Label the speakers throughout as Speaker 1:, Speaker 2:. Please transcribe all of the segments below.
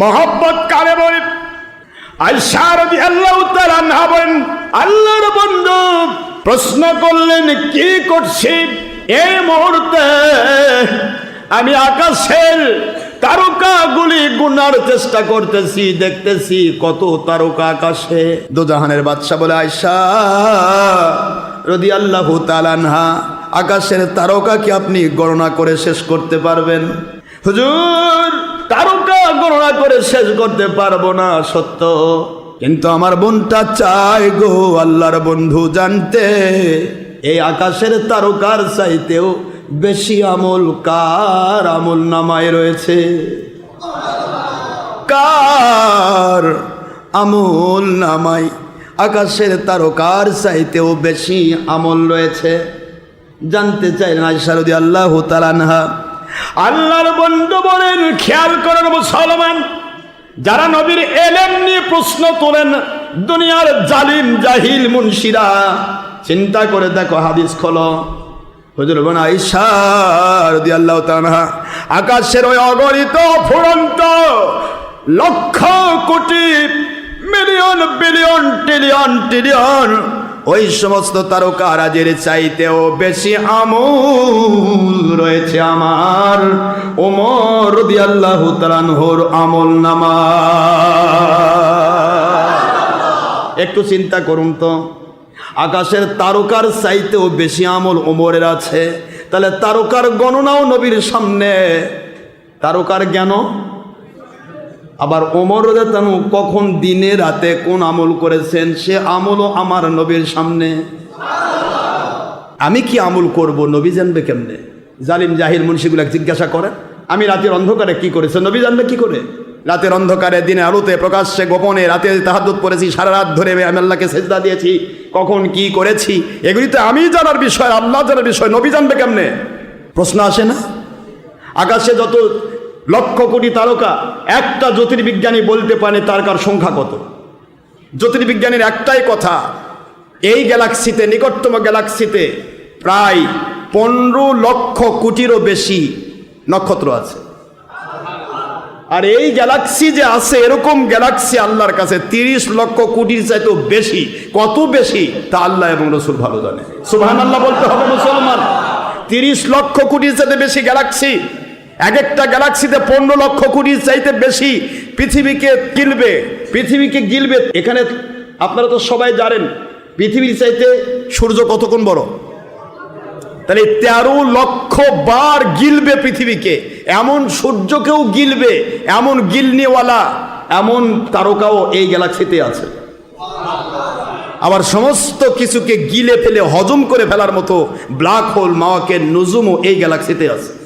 Speaker 1: মহব্বত কারে বলে বলেন, আল্লাহর বন্ধু প্রশ্ন করলেন, কি করছি? এই মুহূর্তে আমি আকাশের তারকাগুলি গুনার চেষ্টা করতেছি, দেখতেছি কত তারকা আকাশে। দুজাহানের বাদশা বলে আয়সা রদি আল্লাহ তালানহা আকাশের তারকা কি আপনি গণনা করে শেষ করতে পারবেন? হুজুর, তারকা গণনা করে শেষ করতে পারব না সত্য। কিন্তু আমার বোনটা চায় গো আল্লাহর বন্ধু জানতে। এই আকাশের তারকার চাইতেও বেশি আমল কার আমল নামায় রয়েছে? কার আমল নামাই আকাশের তারকার চাইতেও বেশি আমল রয়েছে। জানতে চাই না সারদি আল্লাহ তালানহা আল্লাহর বন্ধু বলেন খেয়াল করেন মুসলমান, যারা নবীর এলেম নিয়ে প্রশ্ন তোলেন, দুনিয়ার জালিম, জাহিল মুন্সিরা চিন্তা করে দেখো, হাদিস খোলো। তানহা আকাশের ওই অগণিত ফুরন্ত lakh crore million, billion, trillion trillion ওই সমস্ত তারকারাজের চাইতেও বেশি আমল রয়েছে আমার ওমর রদি আল্লাহ তালানহর আমল নামা। একটু চিন্তা করুন তো, আকাশের তারকার চাইতেও বেশি আমল ওমরের আছে, তাহলে তারকার গণনাও নবীর সামনে। তারকার জ্ঞান আবার ওমর তানু কখন দিনে রাতে কোন আমল করেছেন? সে আমলও আমার নবীর সামনে। আমি কি আমল করব? নবী জানবে কেমনে? জালিম জাহির মুন্সিগুলা জিজ্ঞাসা করে, আমি রাতের অন্ধকারে কি করেছে? নবী জানবে কি করে? রাতের অন্ধকারে দিনে আলোতে প্রকাশ্যে গোপনে রাতে তাহাদুত পড়েছি সারা রাত ধরে আমি আল্লাহকে সেজদা দিয়েছি। কখন কি করেছি? এগুলি তো আমি জানার বিষয়, আল্লাহ জানার বিষয়, নবী জানবে কেমনে? প্রশ্ন আসে না? আকাশে যত লক্ষ কোটি তারকা, একটা জ্যোতির্বিজ্ঞানী বলতে পারে তারকার সংখ্যা কত? জ্যোতির্বিজ্ঞানীর একটাই কথা, এই গ্যালাক্সিতে, নিকটতম গ্যালাক্সিতে প্রায় পনেরো লক্ষ কোটিরও বেশি নক্ষত্র আছে। আর এই গ্যালাক্সি যে আছে, এরকম গ্যালাক্সি আল্লাহর কাছে তিরিশ লক্ষ কোটির চাইতেও বেশি, কত বেশি, তা আল্লাহ এবং রসুল ভালো জানে। সুবহান আল্লাহ বলতে হবে মুসলমান, তিরিশ লক্ষ কোটির চাইতে বেশি গ্যালাক্সি এক একটা গ্যালাক্সিতে পনেরো লক্ষ কোটির চাইতে বেশি পৃথিবীকে গিলবে পৃথিবীকে গিলবে। এখানে আপনারা তো সবাই জানেন, পৃথিবীর চাইতে সূর্য কতক্ষণ বড়? তাহলে তেরো লক্ষ বার গিলবে পৃথিবীকে। এমন সূর্যকেও গিলবে, এমন গিলনিওয়ালা, এমন তারকাও এই গ্যালাক্সিতে আছে। আবার সমস্ত কিছুকে গিলে ফেলে হজম করে ফেলার মতো ব্ল্যাক হোল মাওয়াকের নজুমও এই গ্যালাক্সিতে আছে।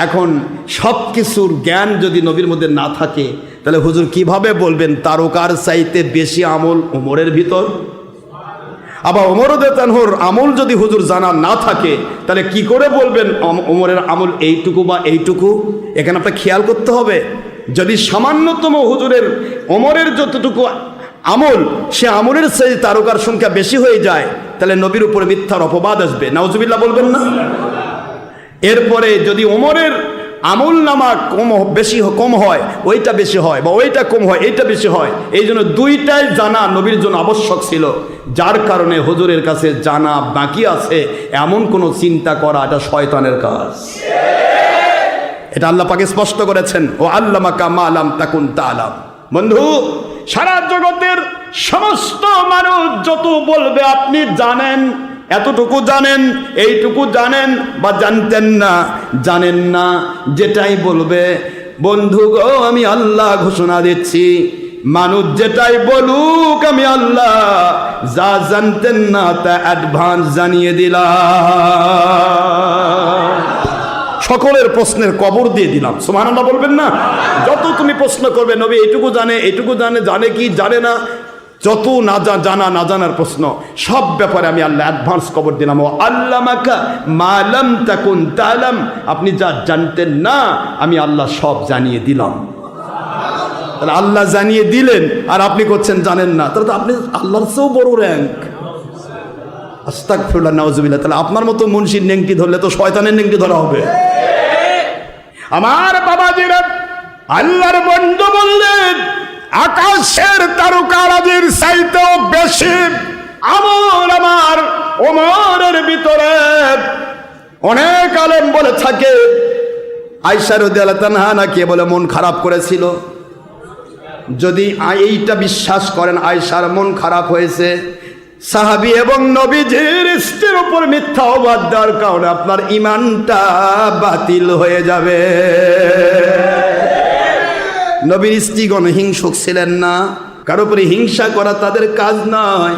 Speaker 1: এখন সব কিছুর জ্ঞান যদি নবীর মধ্যে না থাকে, তাহলে হুজুর কীভাবে বলবেন তারকার চাইতে বেশি আমল ওমরের ভিতর? আবার ওমরুদ্দানহর আমল যদি হুজুর জানা না থাকে, তাহলে কি করে বলবেন অম- ওমরের আমল এইটুকু বা এইটুকু? এখানে আপনার খেয়াল করতে হবে, যদি সামান্যতম হুজুরের ওমরের যতটুকু আমল, সে আমলের সেই তারকার সংখ্যা বেশি হয়ে যায়, তাহলে নবীর উপরে মিথ্যার অপবাদ আসবে। নাউজুবিল্লাহ বলবেন না? এরপরে যদি ওমরের আমল নামা কম বেশি কম হয়, ওইটা বেশি হয় বা ওইটা কম হয়, এইটা বেশি হয়, এই জন্য দুইটাই জানা নবীর জন্য আবশ্যক ছিল। যার কারণে হুজুরের কাছে জানা বাকি আছে, এমন কোনো চিন্তা করা এটা শয়তানের কাজ। এটা আল্লাহ পাকে স্পষ্ট করেছেন, ও আল্লামাকা মালাম তাকুন তালাম বন্ধু, সারা জগতের সমস্ত মানুষ যত বলবে আপনি জানেন এতটুকু জানেন, এইটুকু জানেন বা জানতেন না, জানেন না, যেটাই বলবে, বন্ধু গো, আমি আল্লাহ ঘোষণা দিচ্ছি, মানুষ যেটাই বলুক, আমি আল্লাহ যা জানতেন না তা অ্যাডভান্স জানিয়ে দিলাম। সকলের প্রশ্নের কবর দিয়ে দিলাম। সুবহানাল্লাহ বলবেন না? যত তুমি প্রশ্ন করবে, নবী এইটুকু জানে এইটুকু জানে জানে কি, জানে না যত না জানা, না জানার প্রশ্ন, সব ব্যাপারে আমি আল্লাহ অ্যাডভান্স কবর দিলাম। ও আল্লাহ মাকা মালাম তাকুন তালাম। আপনি যা জানতেন না, আমি আল্লাহ সব জানিয়ে দিলাম। তাহলে আল্লাহ জানিয়ে দিলেন, আর আপনি করছেন জানেন না। তাহলে তো আপনি আল্লাহর চেয়েও বড় র্যাঙ্ক আস্তাক ফিরুল্লাহ নওয়াজুবিল্লাহ তাহলে আপনার মতো মুন্সির নেংটি ধরলে তো শয়তানের নেংটি ধরা হবে। আমার বাবাজিরা আল্লাহর বন্ধু বললেন আকাশের তারকারাজির চাইতেও বেশি আমল আমার ওমরের ভিতরে। অনেক আলেম বলে থাকে আইসার তানহা নাকি বলে মন খারাপ করেছিল। যদি এইটা বিশ্বাস করেন আয়সার মন খারাপ হয়েছে। সাহাবি এবং নবীজির স্ত্রীর উপর মিথ্যা অবাদ দেওয়ার কারণে আপনার ইমানটা বাতিল হয়ে যাবে। নবীর স্ত্রীগণ হিংসুক ছিলেন না। কারও উপরে হিংসা করা তাদের কাজ নয়।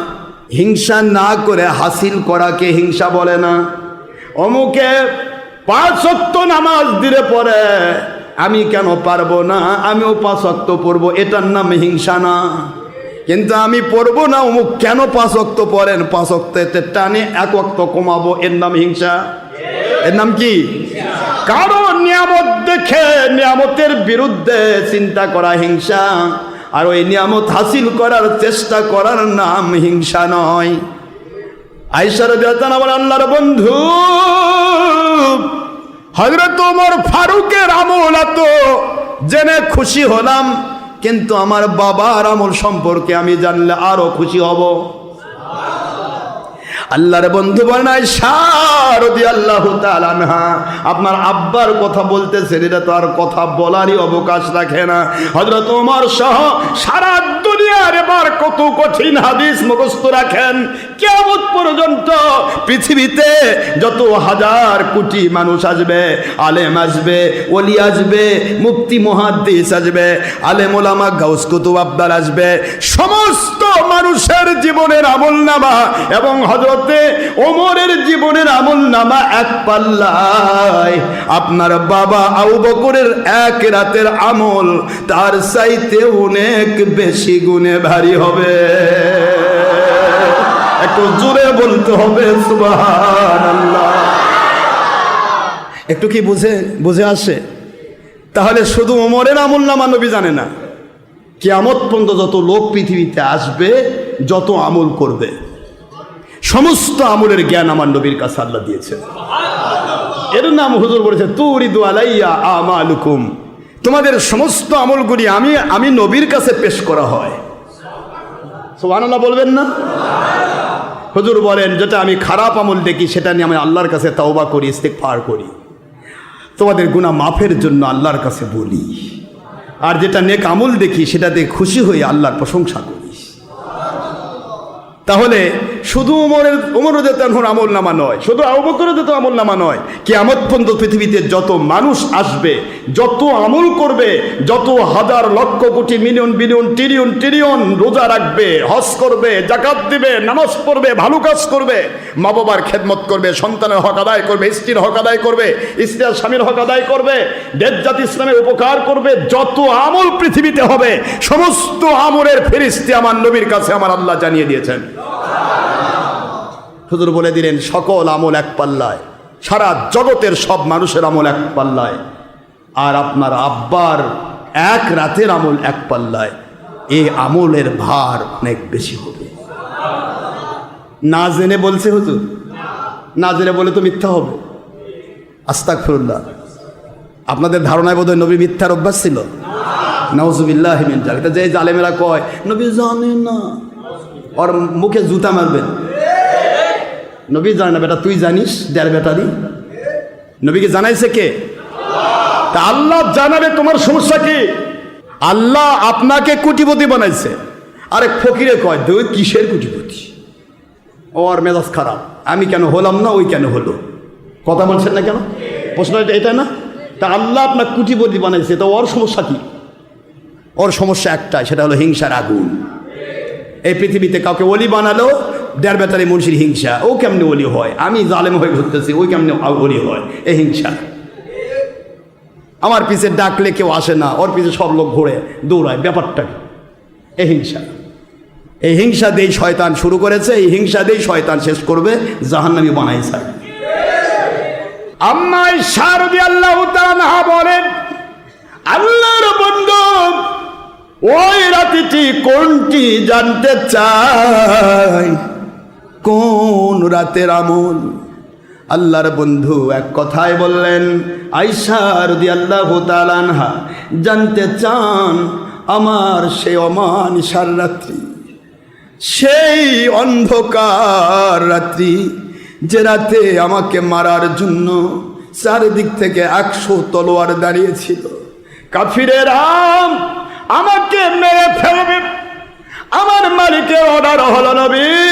Speaker 1: হিংসা না করে হাসিল করাকে হিংসা বলে না। অমুকে পাঁচ সত্য নামাজ দিলে পরে আমি কেন পারব না? আমিও পাঁচ অক্ত পড়ব, এটার নাম হিংসা না। কিন্তু আমি পড়ব না, অমুক কেন পাঁচ অক্ত পড়েন? পাঁচ অক্ত টানে এক অক্ত কমাবো, এর নাম হিংসা। এর নাম কি? কারও নিয়ামত বিরুদ্ধে চিন্তা করা হিংসা, আর ওই নিয়ামত হাসিল করার চেষ্টা করার নাম হিংসা নয়। আইসার দেওয়ান আমার আল্লাহর বন্ধু হজরত ওমর ফারুকের আমল এত, জেনে খুশি হলাম, কিন্তু আমার বাবার আমল সম্পর্কে আমি জানলে আরও খুশি হব। আল্লাহর বন্ধু বলেন আপনার আব্বার কথা বলতেছেন, এটা তো আর কথা বলারই অবকাশ রাখে না। হজরত ওমর সহ সারা দুনিয়ার এবার কত কঠিন হাদিস মুখস্থ রাখেন। কেমন পর্যন্ত পৃথিবীতে যত হাজার কোটি মানুষ আসবে, আলেম আসবে, ওলি আসবে মুক্তি মহাদ্দিস আসবে, আলেম ওলামা, গাউস কুতুব আব্দাল আসবে। সমস্ত মানুষের জীবনের আমল নামা এবং হজরতে ওমরের জীবনের আমল নামা এক পাল্লায়। আপনার বাবা আবু বকরের এক রাতের আমল তার চাইতে অনেক বেশি গুণে ভারী হবে। একটু জোরে বলতে হবে, সুবহানাল্লাহ। একটু কি বুঝে বুঝে আসে? তাহলে শুধু ওমরের আমল নামা নবী জানে না। কিয়ামত পর্যন্ত যত লোক পৃথিবীতে আসবে, যত আমল করবে। সমস্ত আমলের জ্ঞান আমার নবীর কাছে আল্লাহ দিয়েছে এর নাম হুজুর বলেছে, তুরিদু আলাইয়া আমালুকুম। তোমাদের সমস্ত আমলগুলি আমি আমি নবীর কাছে পেশ করা হয়। বলবেন না? হুজুর বলেন, যেটা আমি খারাপ আমল দেখি, সেটা নিয়ে আমি আল্লাহর কাছে তাওবা করি, ইস্তেগফার করি। তোমাদের গুনাহ মাফের জন্য আল্লাহর কাছে বলি। আর যেটা নেক আমল দেখি, সেটাতে খুশি হয়ে আল্লাহর প্রশংসা করি। তাহলে শুধু উমরের উমর তানহর আমল নামা নয়, শুধু আবকরের তো আমল নামা নয়, কেয়ামত পর্যন্ত পৃথিবীতে যত মানুষ আসবে, যত আমল করবে, যত হাজার lakh crore million, billion, trillion trillion রোজা রাখবে, হজ করবে, জাকাত দিবে, নামাজ পড়বে, ভালো কাজ করবে, মা বাবার খেদমত করবে, সন্তানের হক আদায় করবে, স্ত্রীর হক আদায় করবে, স্ত্রী আর স্বামীর হক আদায় করবে দেশ জাতি ইসলামের উপকার করবে, যত আমল পৃথিবীতে হবে, সমস্ত আমলের ফেরিস্তি আমার নবীর কাছে আমার আল্লাহ জানিয়ে দিয়েছেন। হুজুর বলে দিলেন, সকল আমল এক পাল্লায়, সারা জগতের সব মানুষের আমল এক পাল্লায়, আর আপনার আব্বার এক রাতের আমল এক পাল্লায় এই আমলের ভার অনেক বেশি হবে। না জেনে বলছে হুজুর, না জেনে বলে তো মিথ্যা হবে। আস্তাক ফিরুল্লাহ আপনাদের ধারণায় বোধহয় নবী মিথ্যার অভ্যাস ছিল? নওজুবিল্লাহ মিন জালিক। তা যে জালেমেরা কয়, নবী জানে না। ওর মুখে জুতা মারবেন। নবী জানে না বেটা, তুই জানিস? দেড় বেটারি নবীকে জানাইছে কে? তা আল্লাহ জানাবে, তোমার সমস্যা কি? আল্লাহ আপনাকে কুটিপতি বানাইছে। আরে ফকিরে কয় দুই কিসের কুটিপতি? ও, আর মেজাজ খারাপ। আমি কেন হলাম না, ওই কেন হলো? কথা বলছেন না কেন? প্রশ্ন এটা এটা না? তা আল্লাহ আপনার কুটিপতি বানাইছে, তো ওর সমস্যা কি? ওর সমস্যা একটাই, সেটা হলো হিংসার আগুন। এই পৃথিবীতে কাউকে অলি বানালো দেড় বেতারে মুন্সির হিংসা, ও কেমনে অলি হয়? আমি জালেম হয়ে ঘুরতেছি ওই কেমনে অলি হয়? এই হিংসা। আমার পিছে ডাকলে কেউ আসে না, ওর পিছে সব লোক ঘোরে দৌড়ায়, ব্যাপারটা? এই হিংসা। এই হিংসা দিয়েই শয়তান শুরু করেছে, এই হিংসা দিয়েই শয়তান শেষ করবে, জাহান্নামি বানাই স্যার আম্মাই শারদি আল্লাহ তাআলা বলেন, আল্লাহর বন্ধু, ওই রাতিটি কোনটি জানতে চাই? কোন রাতের আমল? আল্লাহর বন্ধু এক কথায় বললেন আইসা রদি আল্লাহ তালানহা জানতে চান আমার সে অমানিসার রাত্রি? সেই অন্ধকার রাত্রি যে রাতে আমাকে মারার জন্য চারিদিক থেকে একশো তলোয়ার দাঁড়িয়েছিল। কাফিরের আম আমাকে মেরে ফেলবে। আমার মালিকের অর্ডার হল নবী।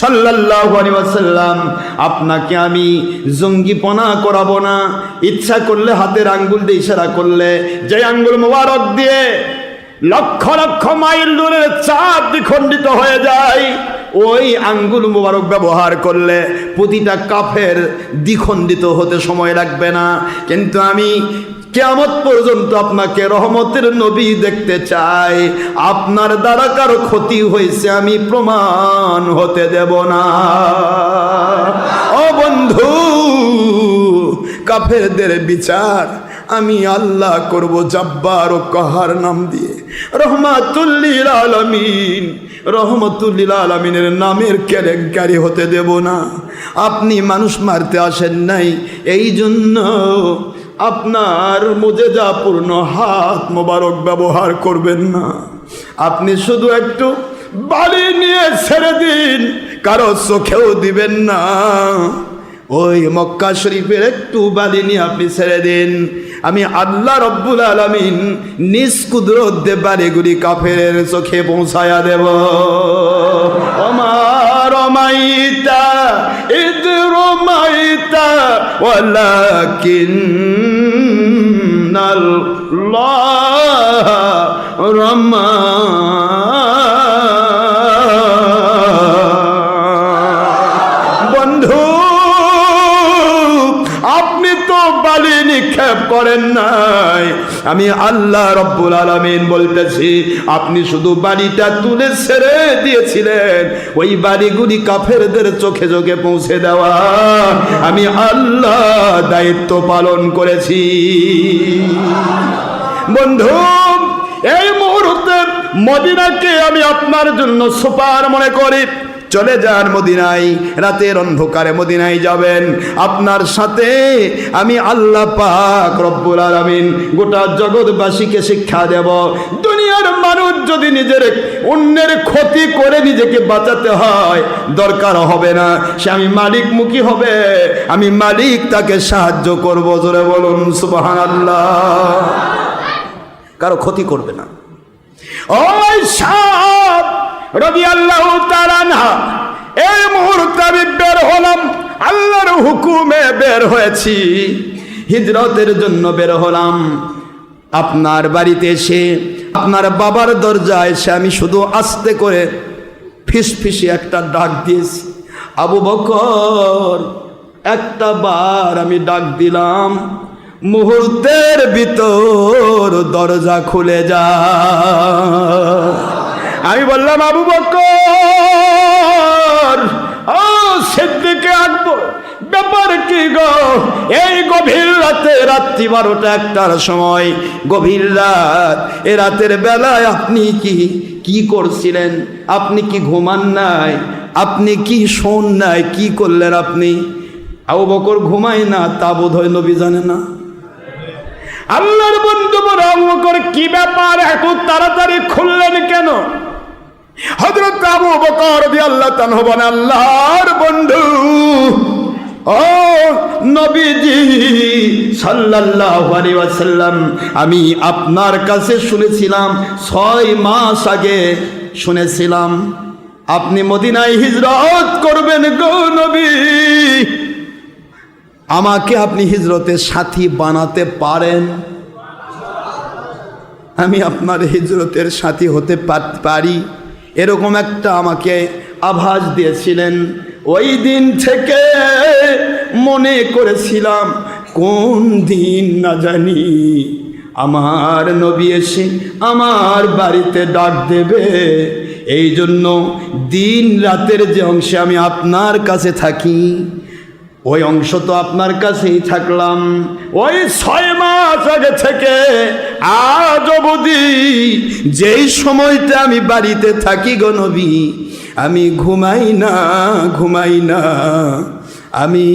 Speaker 1: সাল্লাল্লাহু আলাইহি আপনাকে আমি জঙ্গিপনা করাবো না। ইচ্ছা করলে হাতের আঙ্গুল দিয়ে ইশারা করলে, যে আঙ্গুল মোবারক দিয়ে লক্ষ লক্ষ মাইল দূরের চাঁদ দ্বিখণ্ডিত হয়ে যায়, ওই আঙ্গুল মোবারক ব্যবহার করলে প্রতিটা কাফের দ্বিখণ্ডিত হতে সময় লাগবে না। কিন্তু আমি কেয়ামত পর্যন্ত আপনাকে রহমতের নবী দেখতে চাই। আপনার দ্বারা কারও ক্ষতি হয়েছে, আমি প্রমাণ হতে দেব না। ও বন্ধু, কাফেরদের বিচার আমি আল্লাহ করব জব্বার ও কাহার নাম দিয়ে। রহমাতুল্লিল আলমিন, রহমতুল্লিল আলমিনের নামের কেলেঙ্কারি হতে দেব না। আপনি মানুষ মারতে আসেন নাই এই জন্য আপনার মুজেজাপূর্ণ হাত মোবারক ব্যবহার করবেন না। আপনি শুধু একটু বাড়ি নিয়ে ছেড়ে দিন, কারও চোখেও দিবেন না। ওই মক্কা শরীফের একটু বালি নিয়ে আপনি ছেড়ে দিন। আমি আল্লাহ রব্বুল আলমিন নিজ কুদরত দে বাড়িগুলি কাফের চোখে পৌঁছায়া দেব। আমার রমাইতা ইদ রমাইতা ওয়ালাকিন রমা বন্ধু বালি নিক্ষেপ করেন নাই। আমি আল্লাহ রব্বুল আলমিন বলতেছি, আপনি শুধু বাড়িটা তুলে ছেড়ে দিয়েছিলেন। ওই বাড়িগুলি কাফেরদের চোখে চোখে পৌঁছে দেওয়া। আমি আল্লাহ দায়িত্ব পালন করেছি। বন্ধু, এই মুহূর্তে মদিনাকে আমি আপনার জন্য সুপার মনে করি। চলে যান মদিনায়, রাতের অন্ধকারে মদিনায় যাবেন। আপনার সাথে আমি আল্লাহ পাক রব্বুল আলামিন গোটা জগৎবাসীকে শিক্ষা দেব। দুনিয়ার মানুষ যদি নিজের অন্যের ক্ষতি করে নিজেকে বাঁচাতে হয়, দরকার হবে না। সে আমি মালিক মুখী হবে, আমি মালিক তাকে সাহায্য করব। জোরে বলুন, সুবহানাল্লাহ। কারও ক্ষতি করবে না। ওই সাপ রবি আল্লাহ তারানা এই মুহূর্তে আমি বের হলাম, আল্লাহর হুকুমে বের হয়েছি। হিজরতের জন্য বের হলাম। আপনার বাড়িতে এসে, আপনার বাবার দরজায় এসে আমি শুধু আস্তে করে ফিস ফিসি একটা ডাক দিয়েছি। আবু বকর, একটা বার আমি ডাক দিলাম, মুহূর্তের ভিতর দরজা খুলে যা। আমি বললাম, আবু বকর, ও সিদ্দিকে আকবর, ব্যাপার কি গো? এই গভীর রাতে রাত্রি বারোটা একটার সময়, গভীর রাত, এ রাতের বেলায় আপনি কি কি করছিলেন? আপনি কি ঘুমান নাই? আপনি কি শোন নাই? কি করলেন আপনি? আবু বকর ঘুমায় না, তা বোধ হয় নবী জানে না। আল্লাহর বন্ধু বড় কি ব্যাপার? এত তাড়াতাড়ি খুললেন কেন? হজরত আবু বকর আল্লাহ তানহবান আল্লাহর বন্ধু, ও নবীজি সাল্লাল্লাহু ওয়াসাল্লাম, আমি আপনার কাছে শুনেছিলাম, ছয় মাস আগে শুনেছিলাম, আপনি মদিনায় হিজরত করবেন গো নবী। আমাকে আপনি হিজরতের সাথী বানাতে পারেন? আমি আপনার হিজরতের সাথী হতে পারি। এরকম একটা আমাকে আভাস দিয়েছিলেন। ওই দিন থেকে মনে করেছিলাম, কোন দিন না জানি, আমার নবী এসে আমার বাড়িতে ডাক দেবে। এই জন্য দিন রাতের যে অংশে আমি আপনার কাছে থাকি ওই অংশ তো আপনার কাছেই থাকলাম। ওই ছয় মাস আগে থেকে আজ অবধি যেই সময়টা আমি বাড়িতে থাকি গো নবী, আমি ঘুমাই না ঘুমাই না। আমি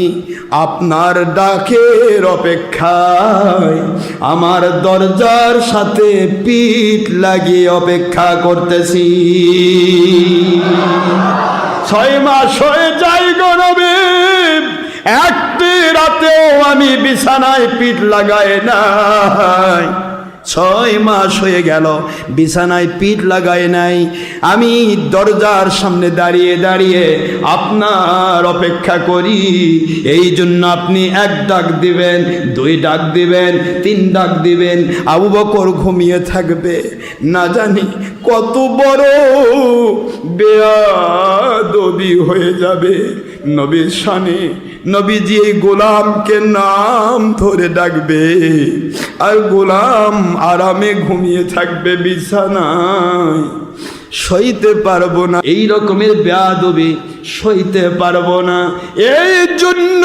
Speaker 1: আপনার ডাকের অপেক্ষায় আমার দরজার সাথে পিঠ লাগিয়ে অপেক্ষা করতেছি। ছয় মাস হয়ে যাই একটি রাতেও আমি বিছানায় পিঠ লাগাই নাই। ছয় মাস হয়ে গেল, বিছানায় পিঠ লাগায় নাই। আমি দরজার সামনে দাঁড়িয়ে দাঁড়িয়ে আপনার অপেক্ষা করি। এই জন্য আপনি এক ডাক দিবেন, দুই ডাক দিবেন, তিন ডাক দিবেন। আবু বকর ঘুমিয়ে থাকবে। না জানি কত বড় বেয়াদবি হয়ে যাবে নবীর শানে। নবীজি এই গোলামকে নাম ধরে ডাকবে। আর গোলাম আরামে ঘুমিয়ে থাকবে বিছানায়। সইতে পারব না। এই রকমের বেয়াদবি সইতে পারব না। এই জন্য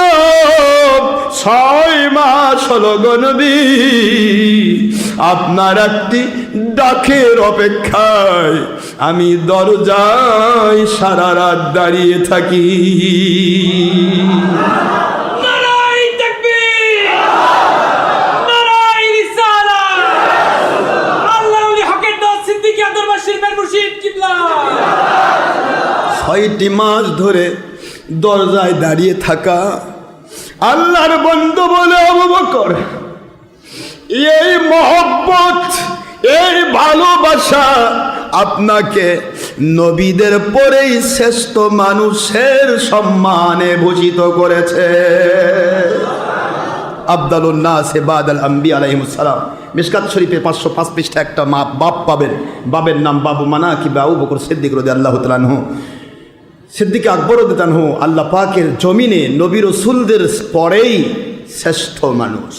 Speaker 1: ছয় মাস হলো গনবী আপনার একটি ডাকের অপেক্ষায় আমি দরজায় সারা রাত দাঁড়িয়ে থাকি। ছয়টি মাস ধরে দরজায় দাঁড়িয়ে থাকা আল্লাহর বন্ধু বলে আবু বকর, এই মহব্বত, এই ভালোবাসা আপনাকে নবীদের পরেই শ্রেষ্ঠ মানুষের সম্মানে ভূষিত করেছে। আবদালুন্নাসে বাদাল আম্বি আলাইহিমুসালাম মিসকাত শরীফে পাঁচশো পাঁচ পৃষ্ঠা একটা মা বাপ পাবেন। বাবের নাম বাবু মানা কি বাবু বকর সিদ্দিক রদি আল্লাহ তালানহু সিদ্দিক আকবর দিতানহু আল্লাহ পাকের জমিনে নবী রসুলদের পরেই শ্রেষ্ঠ মানুষ।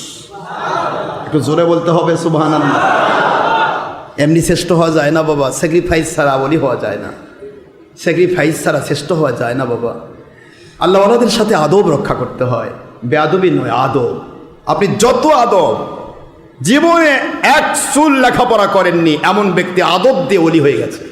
Speaker 1: একটু জোরে বলতে হবে সুবহান আল্লাহ এমনি শ্রেষ্ঠ হওয়া যায় না বাবা স্যাক্রিফাইস ছাড়া বলি হওয়া যায় না। স্যাক্রিফাইস ছাড়া শ্রেষ্ঠ হওয়া যায় না বাবা। আল্লাহ আল্লাহদের সাথে আদব রক্ষা করতে হয় বেআবি নয়, আদব। আপনি যত আদব, জীবনে এক চুল লেখাপড়া করেননি, এমন ব্যক্তি আদব দিয়ে অলি হয়ে গেছে।